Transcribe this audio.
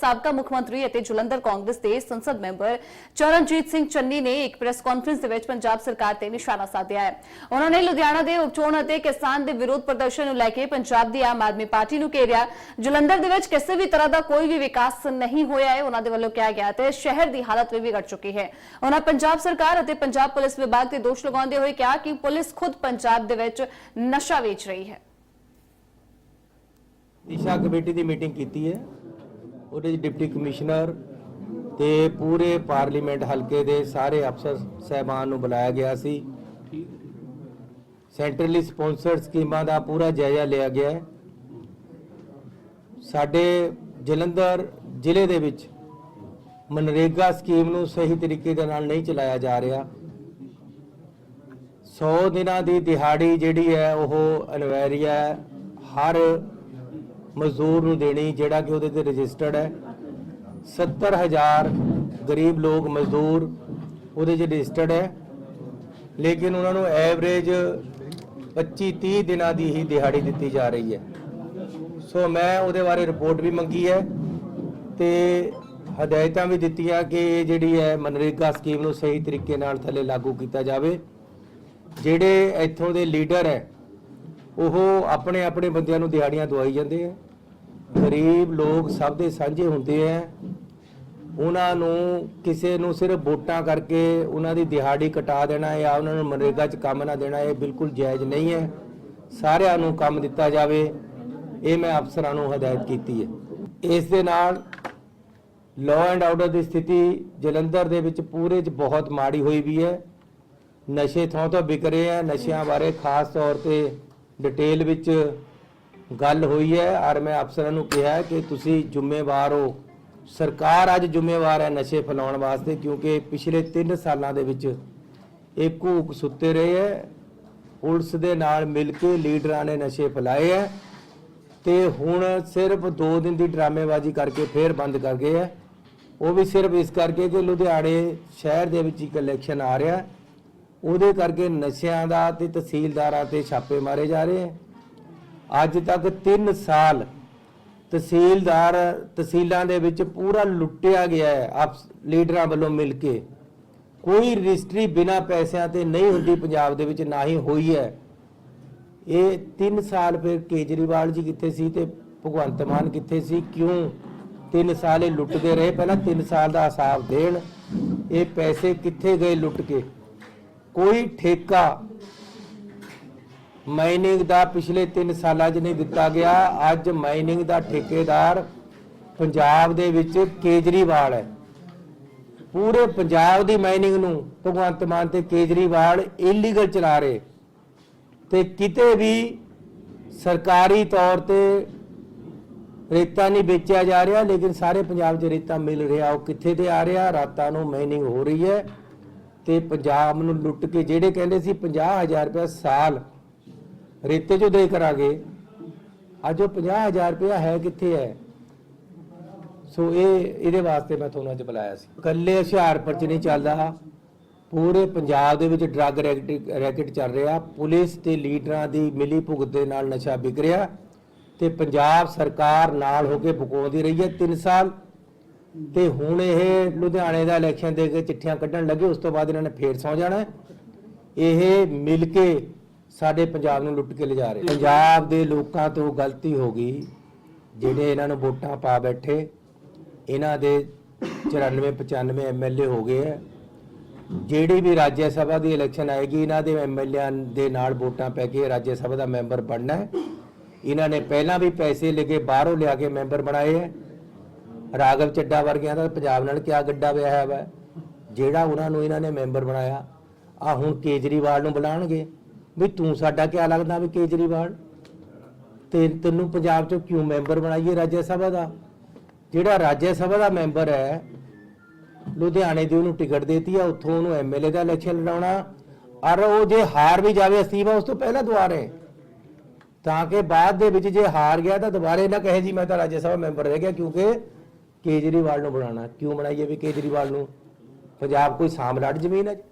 ਸਾਬਕਾ ਮੁੱਖ ਮੰਤਰੀ ਅਤੇ ਜਲੰਧਰ ਕਾਂਗਰਸ ਦੇ ਸੰਸਦ ਮੈਂਬਰ ਚਰਨਜੀਤ ਸਿੰਘ ਚੰਨੀ ਨੇ ਇੱਕ ਪ੍ਰੈਸ ਕਾਨਫਰੰਸ ਦੇ ਵਿੱਚ ਪੰਜਾਬ ਸਰਕਾਰ ਤੇ ਨਿਸ਼ਾਨਾ ਸਾਧਿਆ ਹੈ। ਉਹਨਾਂ ਨੇ ਲੁਧਿਆਣਾ ਦੇ ਉਪਚੋਣ ਅਤੇ ਕਿਸਾਨ ਦੇ ਵਿਰੋਧ ਪ੍ਰਦਰਸ਼ਨ ਨੂੰ ਲੈ ਕੇ ਪੰਜਾਬ ਦੀ ਆਮ ਆਦਮੀ ਪਾਰਟੀ ਨੂੰ ਘੇਰਿਆ। ਜਲੰਧਰ ਦੇ ਵਿੱਚ ਕਿਸੇ ਵੀ ਤਰ੍ਹਾਂ ਦਾ ਕੋਈ ਵੀ ਵਿਕਾਸ ਨਹੀਂ ਹੋਇਆ ਹੈ, ਉਹਨਾਂ ਦੇ ਵੱਲੋਂ ਕਿਹਾ ਗਿਆ ਤੇ ਸ਼ਹਿਰ ਦੀ ਹਾਲਤ ਵੀ ਵਿਗੜ ਚੁੱਕੀ ਹੈ। ਉਹਨਾਂ ਪੰਜਾਬ ਸਰਕਾਰ ਅਤੇ ਪੰਜਾਬ ਪੁਲਿਸ ਵਿਭਾਗ ਤੇ ਦੋਸ਼ ਲਗਾਉਂਦੇ ਹੋਏ ਕਿਹਾ ਕਿ ਪੁਲਿਸ ਖੁਦ ਪੰਜਾਬ ਦੇ ਵਿੱਚ ਨਸ਼ਾ ਵੇਚ ਰਹੀ ਹੈ। ਦਿਸ਼ਾ ਕਮੇਟੀ ਦੀ ਮੀਟਿੰਗ ਕੀਤੀ ਹੈ। ਉਹਦੇ 'ਚ ਡਿਪਟੀ ਕਮਿਸ਼ਨਰ ਤੇ ਪੂਰੇ ਪਾਰਲੀਮੈਂਟ ਹਲਕੇ ਦੇ ਸਾਰੇ ਅਫਸਰ ਸਹਿਬਾਨ ਨੂੰ ਬੁਲਾਇਆ ਗਿਆ ਸੀ। ਸੈਂਟਰਲੀ ਸਪਾਂਸਰਡ ਸਕੀਮਾਂ ਦਾ ਪੂਰਾ ਜਾਇਜ਼ਾ ਲਿਆ ਗਿਆ ਹੈ। ਸਾਡੇ ਜਲੰਧਰ ਜ਼ਿਲ੍ਹੇ ਦੇ ਵਿੱਚ ਮਨਰੇਗਾ ਸਕੀਮ ਨੂੰ ਸਹੀ ਤਰੀਕੇ ਦੇ ਨਾਲ ਨਹੀਂ ਚਲਾਇਆ ਜਾ ਰਿਹਾ। 100 ਦਿਨਾਂ ਦੀ ਦਿਹਾੜੀ ਜਿਹੜੀ ਹੈ, ਉਹ ਅਨਵੈਰੀਆ ਹਰ ਮਜ਼ਦੂਰ ਨੂੰ ਦੇਣੀ, ਜਿਹੜਾ ਕਿ ਉਹਦੇ ਤੇ ਰਜਿਸਟਰਡ ਹੈ। 70000 ਗਰੀਬ ਲੋਕ ਮਜ਼ਦੂਰ ਉਹਦੇ 'ਚ ਰਜਿਸਟਰਡ ਹੈ। ਲੇਕਿਨ ਉਹਨਾਂ ਨੂੰ ਐਵਰੇਜ 25 30 ਦਿਨਾਂ ਦੀ ਹੀ ਦਿਹਾੜੀ ਦਿੱਤੀ ਜਾ ਰਹੀ ਹੈ। ਸੋ ਮੈਂ ਉਹਦੇ ਬਾਰੇ ਰਿਪੋਰਟ ਵੀ ਮੰਗੀ ਹੈ ਤੇ ਹਦਾਇਤਾਂ ਵੀ ਦਿੱਤੀਆਂ ਕਿ ਇਹ ਜਿਹੜੀ ਹੈ ਮਨਰੇਗਾ ਸਕੀਮ ਨੂੰ ਸਹੀ ਤਰੀਕੇ ਨਾਲ ਥੱਲੇ ਲਾਗੂ ਕੀਤਾ ਜਾਵੇ। ਜਿਹੜੇ ਇੱਥੋਂ ਦੇ ਲੀਡਰ ਹੈ ਉਹ ਆਪਣੇ ਆਪਣੇ ਬੰਦਿਆਂ ਨੂੰ ਦਿਹਾੜੀਆਂ ਦਵਾਈ ਜਾਂਦੇ ਆ। ਗਰੀਬ ਲੋਕ ਸਭ ਦੇ ਸਾਂਝੇ ਹੁੰਦੇ ਆ। ਉਹਨਾਂ ਨੂੰ ਕਿਸੇ ਨੂੰ ਸਿਰਫ ਵੋਟਾਂ ਕਰਕੇ ਉਹਨਾਂ ਦੀ ਦਿਹਾੜੀ ਕਟਾ ਦੇਣਾ ਜਾਂ ਉਹਨਾਂ ਨੂੰ ਮਨਰੇਗਾ 'ਚ ਕੰਮ ਨਾ ਦੇਣਾ, ਇਹ ਬਿਲਕੁਲ ਜਾਇਜ਼ ਨਹੀਂ ਹੈ। ਸਾਰਿਆਂ ਨੂੰ ਕੰਮ ਦਿੱਤਾ ਜਾਵੇ, ਇਹ ਮੈਂ ਅਫਸਰਾਂ ਨੂੰ ਹਦਾਇਤ ਕੀਤੀ ਹੈ। ਇਸ ਦੇ ਨਾਲ ਲਾਅ ਐਂਡ ਆਰਡਰ ਦੀ ਸਥਿਤੀ ਜਲੰਧਰ ਦੇ ਵਿੱਚ ਪੂਰੇ 'ਚ ਬਹੁਤ ਮਾੜੀ ਹੋਈ ਵੀ ਹੈ। ਨਸ਼ੇ ਥਾਂ ਤੋਂ ਵਿਕ ਰਹੇ ਆ, ਨਸ਼ਿਆਂ ਬਾਰੇ ਖਾਸ ਤੌਰ ਤੇ ਡਿਟੇਲ ਵਿੱਚ ਗੱਲ ਹੋਈ ਹੈ ਔਰ ਮੈਂ ਅਫਸਰਾਂ ਨੂੰ ਕਿਹਾ ਕਿ ਤੁਸੀਂ ਜ਼ਿੰਮੇਵਾਰ ਹੋ। ਸਰਕਾਰ ਅੱਜ ਜ਼ਿੰਮੇਵਾਰ ਹੈ ਨਸ਼ੇ ਫੈਲਾਉਣ ਵਾਸਤੇ ਕਿਉਂਕਿ ਪਿਛਲੇ 3 ਸਾਲਾਂ ਦੇ ਵਿੱਚ ਇਹ ਘੂਕ ਸੁੱਤੇ ਰਹੇ ਹੈ। ਪੁਲਿਸ ਦੇ ਨਾਲ ਮਿਲ ਕੇ ਲੀਡਰਾਂ ਨੇ ਨਸ਼ੇ ਫੈਲਾਏ ਹੈ ਤੇ ਹੁਣ ਸਿਰਫ 2 ਦਿਨ ਦੀ ਡਰਾਮੇਬਾਜ਼ੀ ਕਰਕੇ ਫੇਰ ਬੰਦ ਕਰ ਗਏ ਹੈ। ਉਹ ਵੀ ਸਿਰਫ ਇਸ ਕਰਕੇ ਕਿ ਲੁਧਿਆਣੇ ਸ਼ਹਿਰ ਦੇ ਵਿੱਚ ਇੱਕ ਇਲੈਕਸ਼ਨ ਆ ਰਿਹਾ ਹੈ। ਉਹਦੇ ਕਰਕੇ ਨਸ਼ਿਆਂ ਦਾ ਤੇ ਤਹਿਸੀਲਦਾਰਾਂ ਤੇ ਛਾਪੇ ਮਾਰੇ ਜਾ ਰਹੇ ਹੈ। ਅੱਜ ਤੱਕ 3 ਸਾਲ ਤਹਿਸੀਲਦਾਰ ਤਹਿਸੀਲਾਂ ਦੇ ਵਿੱਚ ਪੂਰਾ ਲੁੱਟਿਆ ਗਿਆ ਹੈ, ਆਪ ਲੀਡਰਾਂ ਵੱਲੋਂ ਮਿਲ ਕੇ। ਕੋਈ ਰਜਿਸਟਰੀ ਬਿਨਾ ਪੈਸਿਆਂ ਤੇ ਨਹੀਂ ਹੁੰਦੀ ਪੰਜਾਬ ਦੇ ਵਿੱਚ, ਨਾ ਹੀ ਹੋਈ ਹੈ। ਇਹ 3 ਸਾਲ ਫਿਰ ਕੇਜਰੀਵਾਲ ਜੀ ਕਿੱਥੇ ਸੀ ਤੇ ਭਗਵੰਤ ਮਾਨ ਕਿੱਥੇ ਸੀ, ਕਿਉਂ 3 ਸਾਲ ਇਹ ਲੁੱਟਦੇ ਰਹੇ? ਪਹਿਲਾਂ 3 ਸਾਲ ਦਾ ਹਿਸਾਬ ਦੇਣ। ਇਹ ਪੈਸੇ ਕਿੱਥੇ ਗਏ ਲੁੱਟ ਕੇ? ਕੋਈ ਠੇਕਾ ਮਾਈਨਿੰਗ ਦਾ ਪਿਛਲੇ 3 ਸਾਲਾਂ 'ਚ ਨਹੀਂ ਦਿੱਤਾ ਗਿਆ। ਅੱਜ ਮਾਈਨਿੰਗ ਦਾ ਠੇਕੇਦਾਰ ਪੰਜਾਬ ਦੇ ਵਿੱਚ ਕੇਜਰੀਵਾਲ ਹੈ। ਪੂਰੇ ਪੰਜਾਬ ਦੀ ਮਾਈਨਿੰਗ ਨੂੰ ਭਗਵੰਤ ਮਾਨ ਤੇ ਕੇਜਰੀਵਾਲ ਇਲੀਗਲ ਚਲਾ ਰਹੇ। ਤੇ ਕਿਤੇ ਵੀ ਸਰਕਾਰੀ ਤੌਰ ਤੇ ਰੇਤਾ ਨਹੀਂ ਵੇਚਿਆ ਜਾ ਰਿਹਾ, ਲੇਕਿਨ ਸਾਰੇ ਪੰਜਾਬ 'ਚ ਰੇਤਾ ਮਿਲ ਰਿਹਾ, ਉਹ ਕਿੱਥੇ ਤੇ ਆ ਰਿਹਾ? ਰਾਤਾਂ ਨੂੰ ਮਾਈਨਿੰਗ ਹੋ ਰਹੀ ਹੈ। ਤੇ ਪੰਜਾਬ ਨੂੰ ਲੁੱਟ ਕੇ ਜਿਹੜੇ ਕਹਿੰਦੇ ਸੀ 50000 ਰੁਪਏ ਸਾਲ ਰੇਤੇ 'ਚੋਂ ਦੇ ਕਰਾਂਗੇ, ਅੱਜ ਉਹ 50000 ਰੁਪਏ ਹੈ ਕਿੱਥੇ ਹੈ? ਸੋ ਇਹ, ਇਹਦੇ ਵਾਸਤੇ ਮੈਂ ਤੁਹਾਨੂੰ ਅੱਜ ਬੁਲਾਇਆ ਸੀ। ਕੱਲੇ ਹੁਸ਼ਿਆਰਪੁਰ 'ਚ ਨਹੀਂ ਚੱਲਦਾ। ਪੂਰੇ ਪੰਜਾਬ ਦੇ ਵਿੱਚ ਡਰੱਗ ਰੈਕਟ ਰੈਕਟ ਚੱਲ ਰਿਹਾ। ਪੁਲਿਸ ਤੇ ਲੀਡਰਾਂ ਦੀ ਮਿਲੀ ਭੁਗਤ ਦੇ ਨਾਲ ਨਸ਼ਾ ਵਿਕ ਰਿਹਾ ਤੇ ਪੰਜਾਬ ਸਰਕਾਰ ਨਾਲ ਹੋ ਕੇ ਬਕੋਦੀ ਰਹੀ ਹੈ 3 ਸਾਲ। ਤੇ ਹੁਣ ਇਹ ਲੁਧਿਆਣੇ ਦਾ ਇਲੈਕਸ਼ਨ ਦੇ ਕੇ ਚਿੱਠੀਆਂ ਕੱਢਣ ਲੱਗੇ, ਉਸ ਤੋਂ ਬਾਅਦ ਇਹਨਾਂ ਨੇ ਫੇਰ ਸੌ ਜਾਣਾ। ਇਹ ਮਿਲ ਕੇ ਸਾਡੇ ਪੰਜਾਬ ਨੂੰ ਲੁੱਟ ਕੇ ਲਿਜਾ ਰਹੇ। ਪੰਜਾਬ ਦੇ ਲੋਕਾਂ ਤੋਂ ਗਲਤੀ ਹੋ ਗਈ, ਜਿਹੜੇ ਇਹਨਾਂ ਨੂੰ ਵੋਟਾਂ ਪਾ ਬੈਠੇ, ਇਹਨਾਂ ਦੇ 94 95 ਐਮਐਲਏ ਹੋ ਗਏ ਹੈ ਜਿਹੜੀ ਵੀ ਰਾਜ ਸਭਾ ਦੀ ਇਲੈਕਸ਼ਨ ਆਏਗੀ, ਇਹਨਾਂ ਦੇ ਐਮਐਲਏ ਦੇ ਨਾਲ ਵੋਟਾਂ ਪੈ ਕੇ ਰਾਜ ਸਭਾ ਦਾ ਮੈਂਬਰ ਬਣਨਾ ਹੈ। ਇਹਨਾਂ ਨੇ ਪਹਿਲਾਂ ਵੀ ਪੈਸੇ ਲੈ ਕੇ ਬਾਹਰੋਂ ਲਿਆ ਕੇ ਮੈਂਬਰ ਬਣਾਏ ਹੈ ਰਾਗਵ ਚੱਡਾ ਵਰਗਿਆਂ ਦਾ ਪੰਜਾਬ ਨਾਲ ਕਿਆ ਗੱਡਾ ਪਿਆ ਹੈ? ਵਾ ਜਿਹੜਾ ਉਹਨਾਂ ਨੂੰ ਇਹਨਾਂ ਨੇ ਮੈਂਬਰ ਬਣਾਇਆ ਆ ਹੁਣ ਕੇਜਰੀਵਾਲ ਨੂੰ ਬੁਲਾਣਗੇ ਵੀ ਤੂੰ ਸਾਡਾ ਕਿਆ ਲੱਗਦਾ ਵੀ ਕੇਜਰੀਵਾਲ? ਤੇ ਤੈਨੂੰ ਪੰਜਾਬ ਚੋਂ ਕਿਉਂ ਮੈਂਬਰ ਬਣਾਈਏ ਰਾਜ ਸਭਾ ਦਾ? ਜਿਹੜਾ ਰਾਜ ਸਭਾ ਦਾ ਮੈਂਬਰ ਹੈ, ਲੁਧਿਆਣੇ ਦੀ ਉਹਨੂੰ ਟਿਕਟ ਦੇਤੀ ਆ, ਉੱਥੋਂ ਉਹਨੂੰ ਐਮਐਲਏ ਦਾ ਇਲੈਕਸ਼ਨ ਲੜਾਉਣਾ। ਔਰ ਉਹ ਜੇ ਹਾਰ ਵੀ ਜਾਵੇ ਅਸਤੀਫਾ ਉਸ ਤੋਂ ਪਹਿਲਾਂ ਦੁਆਰੇ ਤਾਂ ਕਿ ਬਾਅਦ ਦੇ ਵਿੱਚ ਜੇ ਹਾਰ ਗਿਆ ਤਾਂ ਦੁਬਾਰੇ ਨਾ ਕਹੇ ਜੀ, ਮੈਂ ਤਾਂ ਰਾਜ ਸਭਾ ਮੈਂਬਰ ਰਹਿ ਗਿਆ, ਕਿਉਂਕਿ ਕੇਜਰੀਵਾਲ ਨੂੰ ਬਣਾਉਣਾ ਕਿਉਂ ਬਣਾਈਏ ਵੀ ਕੇਜਰੀਵਾਲ ਨੂੰ? ਪੰਜਾਬ ਕੋਈ ਸਾਮਰਾਟ ਜ਼ਮੀਨ ਹੈ ਜੀ?